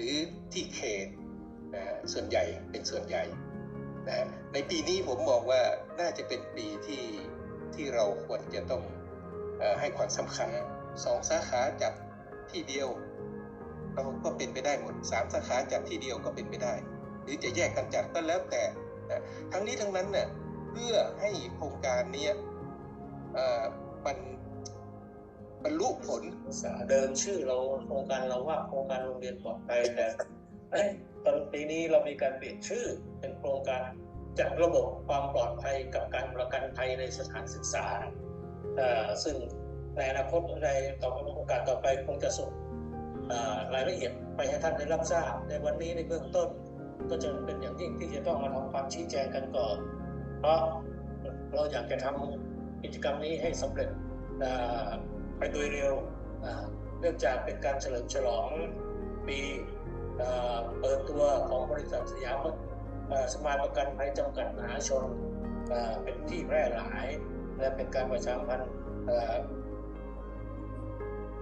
หรือที่เขตนะส่วนใหญ่เป็นส่วนใหญ่นะในปีนี้ผมมองว่าน่าจะเป็นปีที่ที่เราควรจะต้องอให้ความสำคัญสองสาขาจับที่เดียวเราก็เป็นไปได้หมดสามสาขาจับที่เดียวก็เป็นไปได้ หรือจะแยกกันจัดก็แล้วแต่นะทั้งนี้ทั้งนั้นเนี่ยเพื่อให้โครงการนี้เอ่อมัน บรรลุผลเดิมชื่อเราโครงการเราว่าโครงการโรงเรียนปลอดภัยแต่ตอนปีนี้เรามีการเปลี่ยนชื่อเป็นโครงการจัดระบบความปลอดภัยกับการประกันภัยในสถานศึกษา ซึ่งในอนาคตในต่อโอกาสต่อไปคงจะส่งรายละเอียดไปให้ท่านได้รับทราบ ในวันนี้ในเบื้องต้น ก็จะเป็นอย่างยิ่งที่จะต้องมาทำความชี้แจงกันก่อน เพราะเราอยากจะทำกิจกรรมนี้ให้สำเร็จ ไปโดยเร็วเนื่องจากเป็นการเฉลิมฉลองปีเปิดตัวของบริษัทสยามสมาประกันภัยจำกัดมหาชนเป็นที่แพร่หลาย และเป็นการประชาสัมพันธ์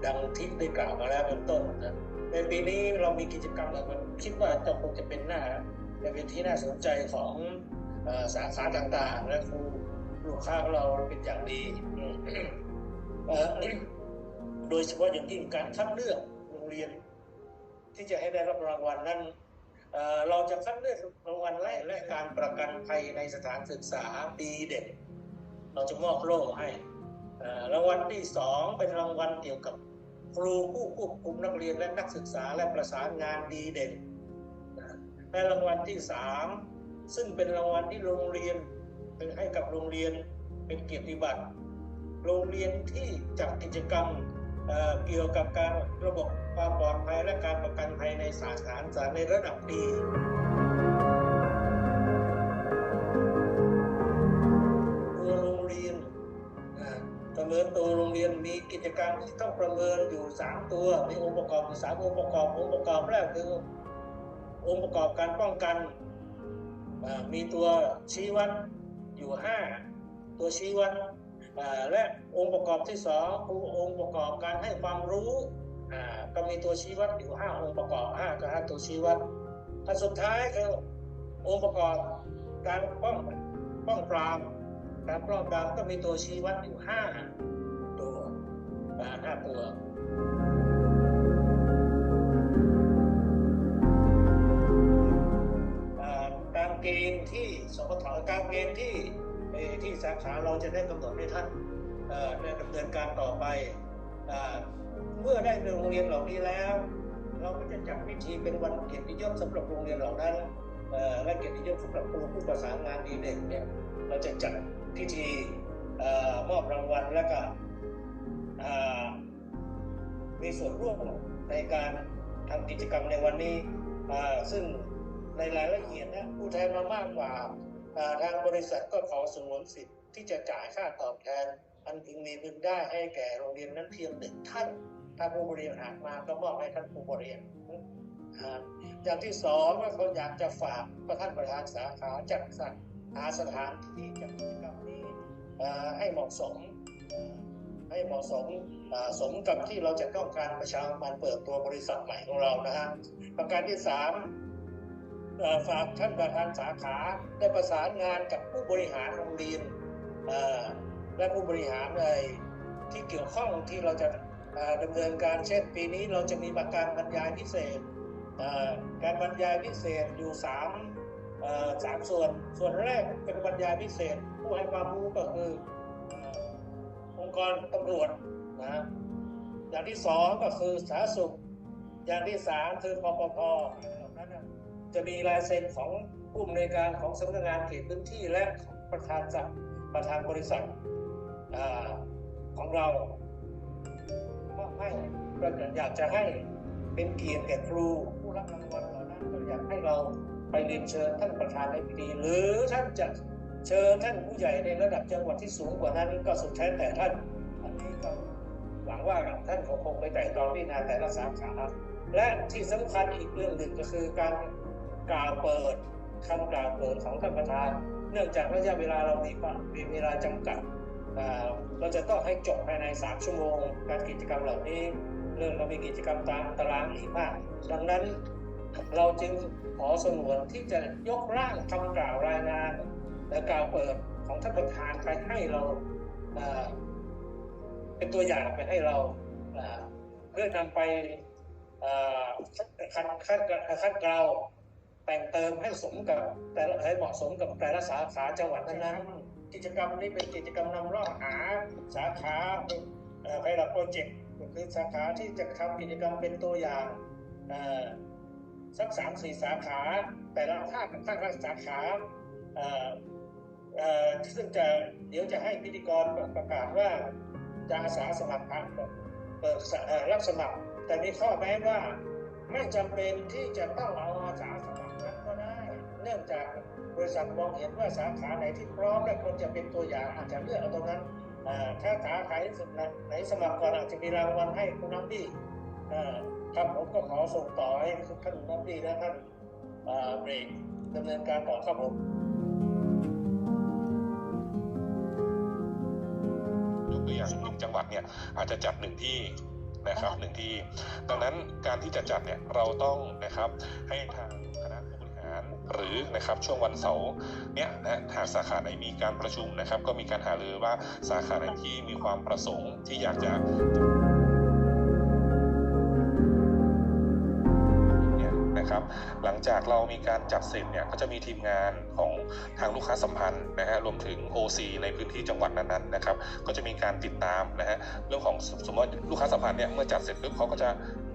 ดังที่ได้กล่าวมาแล้วเป็นต้นนะในปีนี้เรามีกิจกรรมอะไรมันคิดว่าจะคงจะเป็นหน้าจะเป็นที่น่าสนใจของสาขาต่างๆ และครูลูกค้าของเราเป็นอย่างดี โดยเฉพาะอย่างยิ่งการคัดเลือกโรงเรียน ที่จะให้ได้รับรางวัลนั้นเเราจะคัดเลือกรางวัลแรกและการประกันภัยในสถานศึกษาดีเด่นเราจะมอบโล่ให้รางวัลที่สองเป็นรางวัลเกี่ยวกับครูผู้ควบคุมนักเรียนและนักศึกษาและประสานงานดีเด่นนะและรางวัลที่สามซึ่งเป็นรางวัลที่โรงเรียนเป็นให้กับโรงเรียนเป็นเกียรติบัตร โรงเรียนที่จัดกิจกรรมเเกี่ยวกับการระบบความปลอดภัยและการประกันภัยในสาขาศึกษาในระดับดีตัวโรงเรียนประเมินตัวโรงเรียนมีกิจกรรมที่ต้องประเมินอยู่ 3 ตัวมีองค์ประกอบอยู่สามองค์ประกอบองค์ประกอบแรกคือองค์ประกอบการป้องกันมีตัวชี้วัดอยู่ 5 ตัวชี้วัด และองค์ประกอบที่สองคือองค์ประกอบการให้ความรู้ก็มีตัวชี้วัดอยู่ 5 องค์ประกอบ5กับ5ตัวชี้วัดอันสุดท้ายคือองค์ประกอบการป้องป้องปรามการป้องปรามก็มีตัวชี้วัดอยู่ 5 ตัวห้าตัวอ่าตามเกณฑ์ที่สพทตามเกณฑ์ที่ ที่สาขาเราจะได้กำหนดให้ท่านได้ดำเนินการต่อไปอเมื่อได้โรงเรียนเหล่านี้แล้ว เราก็จะจัดพิธีเป็นวันเกียรตินิยมสำหรับโรงเรียนเหล่านั้นและเกียรตินิยมสำหรับครูผู้ประสานงานดีเด่นเนี่ยเราจะจัดพิธีอมอบรางวัลและก็มีส่วนร่วมในการทำกิจกรรมในวันนี้ซึ่งในรายละเอียดนะผู้แทนมามากกว่า ทางบริษัทก็ขอสงวนสิทธิ์ที่จะจ่ายค่าตอบแทน อันพึงมีพึงได้ให้แก่โรงเรียนนั้นเพียงหนึ่งท่าน ถ้าผู้บริหารมาก็มอบให้ท่านผู้บริหารอย่างที่สองว่าเขาอยากจะฝากประท่านประธานสาขาจัดสรรหาสถานที่จัดกิจกรรมนี้อ่ให้เหมาะสมให้เหมาะสมสมกับที่เราจะต้องการประชาสัมพันเปิดตัวบริษัทใหม่ของเรานะฮะประการที่สาม ท่านประธานสาขาได้ประสานงานกับผู้บริหารโรงเรียนและผู้บริหารในที่เกี่ยวข้องที่เราจะเอ่อดำเนินการเช่นปีนี้เราจะมีประการบรรยายพิเศษการบรรยายพิเศษอยู่สามสามส่วน ส่วนแรกเป็นบรรยายพิเศษ ผู้ให้ความรู้ก็คือองค์กรตำรวจนะอย่างที่สองก็คือสาธารณสุข อย่างที่สามคือปปพ จะมีลายเซ็นของผู้อำนวยการของสำนักงานเขตพื้นที่และประธานจัดประธานบริษัทอของเรามอบให้เราอยากจะให้เป็นเกียรติแก่ครูผู้รับรางวัลเหล่านั้นอยากให้เราไปเรียนเชิญท่านประธานในพิธีหรือท่านจะเชิญท่านผู้ใหญ่ในระดับจังหวัดที่สูงกว่านั้นก็สุดแท้แต่ท่านอันนี้ก็หวังว่าท่านคงไปแต่ตรองพิจารณาแต่ละสาขาและที่สำคัญอีกเรื่องหนึ่งก็คือการ กล่าวเปิดคำกล่าวเปิดของท่านประธาน เนื่องจากระยะเวลาเรามีความมีเวลาจำกัดเราจะต้องให้จบภายใน 3 ชั่วโมง การกิจกรรมเหล่านี้เรื่องเรามีกิจกรรมตามตารางอีกมาก ดังนั้นเราจึงขอสงวนที่จะยกร่างคำกล่าวรายงานและกล่าวเปิดของท่านประธานไปให้เราเป็นตัวอย่างไปให้เราเพื่อนำไปคัดคัดคัดกลาว แต่งเติมให้สมกับแต่ละให้เหมาะสมกับแต่ละสาขาจังหวัดนั้นๆกิจกรรมนี้เป็นกิจกรรมนำร่องหาสาขาเอ่อไพลอตโปรเจกต์คือสาขาที่จะทำกิจกรรมเป็นตัวอย่างอ่อสักสามสี่สาขา แต่ละภาคภาคละสาขาอ่อเอ่อซึ่งจะเดี๋ยวจะให้พิธีกรประกาศว่าจะอาสาสมัครเปิดเอ่อรับสมัคร แต่มีข้อแม้ว่าไม่จำเป็นที่จะต้องเอา นื่องจากบริษัทมองเห็นว่าสาขาไหนที่พร้อมและควรจะเป็นตัวอย่างอาจจะเลือกเอาตรงนั้นถ้าสาขาไหนสมัครก่อนอาจจะมีรางวัลให้คุณน้ำดีเอ่อครับผมก็ขอส่งต่อให้ท่านน้ำดีและท่านเอ่อเบรกดำเนินการต่อครับผมยกตัวอย่างหนึ่งจังหวัดเนี่ยอาจจะจัดหนึ่งที่นะครับหนึ่งที่ ดังนั้นการที่จะจัดเนี่ยเราต้องนะครับให้ทาง นะครับช่วงวันเสาร์เนี่ยนะหากสาขาไหนมีการประชุมนะครับ ก็มีการหารือว่าสาขาไหนที่มีความประสงค์ที่อยากจะเนี่ยนะครับหลังจากเรามีการจัดเสร็จเนี่ยก็จะมีทีมงานของทางลูกค้าสัมพันธ์นะฮะรวมถึง OC ในพื้นที่จังหวัดนั้นๆนะครับก็จะมีการติดตามนะฮะเรื่องของสมมติลูกค้าสัมพันธ์เนี่ยเมื่อจัดเสร็จปุ๊บเขาก็จะ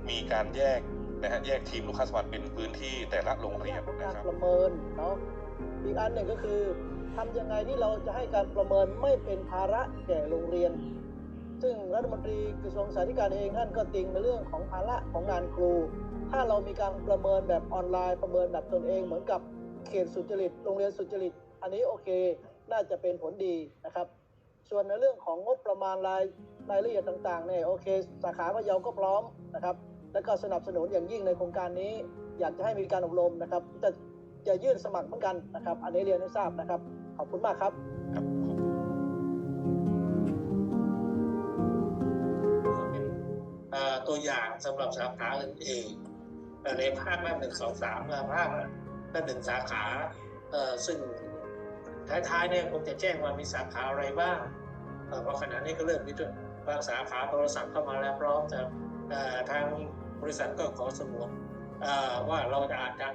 มีการแยก นะฮะแยกทีมลูกค้าสัมพันธ์เป็นพื้นที่แต่ละโรงเรียนนะครับประเมินเนาะอีกอันหนึ่งก็คือทำยังไงที่เราจะให้การประเมินไม่เป็นภาระแก่โรงเรียน ซึ่งรัฐมนตรีกระทรวงสาธารณสุขเองท่านก็ติงในเรื่องของภาระของงานครู ถ้าเรามีการประเมินแบบออนไลน์ประเมินแบบตนเอง เหมือนกับเขตสุจริตโรงเรียนสุจริต อันนี้โอเค น่าจะเป็นผลดีนะครับ ส่วนในเรื่องของงบประมาณรายรายละเอียดต่างๆเนี่ยโอเค สาขาพะเยาก็พร้อมนะครับ และก็สนับสนุนอย่างยิ่งในโครงการนี้ อยากจะให้มีการอบรมนะครับ จะจะยื่นสมัครเหมือนกันนะครับ อันนี้เรียนให้ทราบนะครับ ขอบคุณมากครับครับเป็นเอ่อตัวอย่างสำหรับสาขาอื่นๆเอ่อในภาคละหนึ่งสองสามภาคละหนึ่งสาขาเอ่อซึ่งท้ายๆเนี่ยผมจะแจ้งว่ามีสาขาอะไรบ้างเอ่อเพราะขณะนี้ก็เริ่มมีตัวบางสาขาโทรศัพท์เข้ามาแล้วพร้อมแต่เอ่อทาง บริษัทก็ขอสมวนว่าเราจะอาจจะ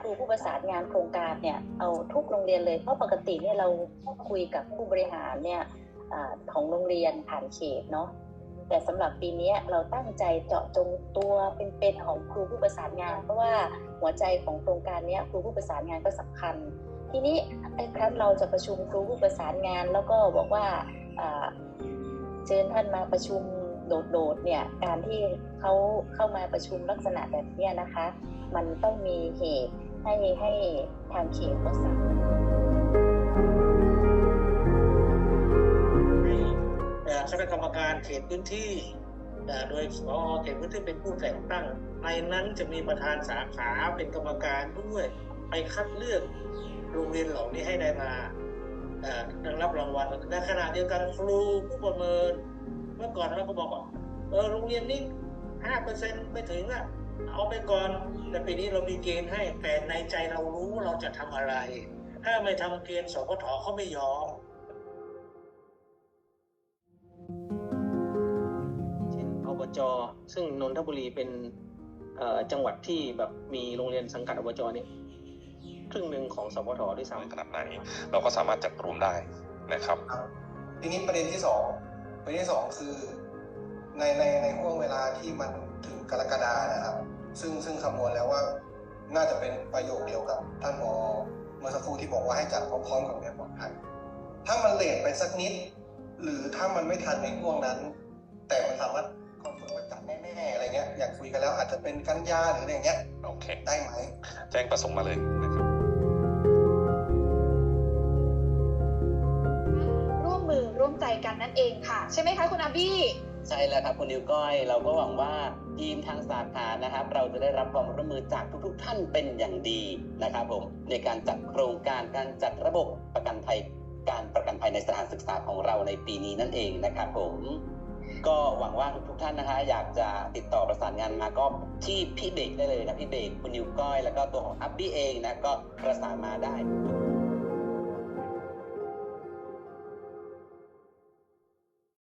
ครูผู้ประสานงานโครงการเนี่ยเอาทุกโรงเรียนเลยเพราะปกติเนี่ยเราคุยกับผู้บริหารเนี่ยอของโรงเรียนผ่านเขตเนาะแต่สำหรับปีนี้เราตั้งใจเจาะจงตัวเป็นๆของครูผู้ประสานงาน เพราะว่าหัวใจของโครงการเนี้ยครูผู้ประสานงานก็สำคัญ ทีนี้ไอ้ครั้นเราจะประชุมครูผู้ประสานงาน แล้วก็บอกว่าเชิญท่านมาประชุมโดดๆเนี่ยการที่เขาเข้ามาประชุมลักษณะแบบนี้นะคะ มันต้องมีเหตุให้ให้ทางเขตก็สั่งคณะกรรมการเขตพื้นที่โดยสอเขตพื้นที่เป็นผู้แต่งตั้ง ในนั้นจะมีประธานสาขาเป็นกรรมการด้วย ไปคัดเลือก โรงเรียนเหล่านี้ให้ได้มาเอ่อได้รับรางวัลในขณะเดียวกันครูผู้ประเมิน เมื่อก่อนเราก็บอกว่าเออโรงเรียนนี้ห้าเปอร์เซ็นไม่ถึงอะเอาไปก่อนแต่ปีนี้เรามีเกณฑ์ให้แต่ในใจเรารู้ว่าเราจะทำอะไร ถ้าไม่ทำเกณฑ์สพทเขาไม่ยอมเช่นอบจซึ่งนนทบุรีเป็นจังหวัดที่แบบมีโรงเรียนสังกัดอบจเนี่ย ครึ่งหนึ่งของสพทด้วยน้อยซ้ำขนาดไหน เราก็สามารถจัดรวมได้นะครับ ทีนี้ประเด็นที่สองประเด็นที่สองคือในในในห่วงเวลาที่มันถึงกรกฎานะครับ ซึ่งซึ่งคำนวณแล้วว่าน่าจะเป็นประโยคเดียวกับท่านพอเมื่อสักครู่ที่บอกว่าให้จัดพร้อมๆกับเรียนปลอดภัยถ้ามันเลทไปสักนิด หรือถ้ามันไม่ทันในห่วงนั้น แต่มันสามารถคอนเฟิร์มว่าจัดแน่ๆอะไรเงี้ยอยากคุยกันแล้วอาจจะเป็นกันยาหรืออะไรเงี้ยโอเคได้ไหมแจ้งประสงค์มาเลยนะครับ ใช่ไหมคะคุณอาบี้ใช่แล้วครับคุณนิวก้อยเราก็หวังว่าทีมทางสาขานะครับ เราจะได้รับความร่วมมือจากทุกๆ ท่านเป็นอย่างดีนะครับผมในการจัดโครงการการจัดระบบประกันภัยการประกันภัยในสถานศึกษาของเราในปีนี้นั่นเองนะครับผมก็หวังว่าทุกๆท่านนะคะอยากจะติดต่อประสานงานมาก็ที่พี่เบกได้เลยนะพี่เบกคุณนิวก้อย แล้วก็ตัวของอัพบี้เองนะก็ประสานมาได้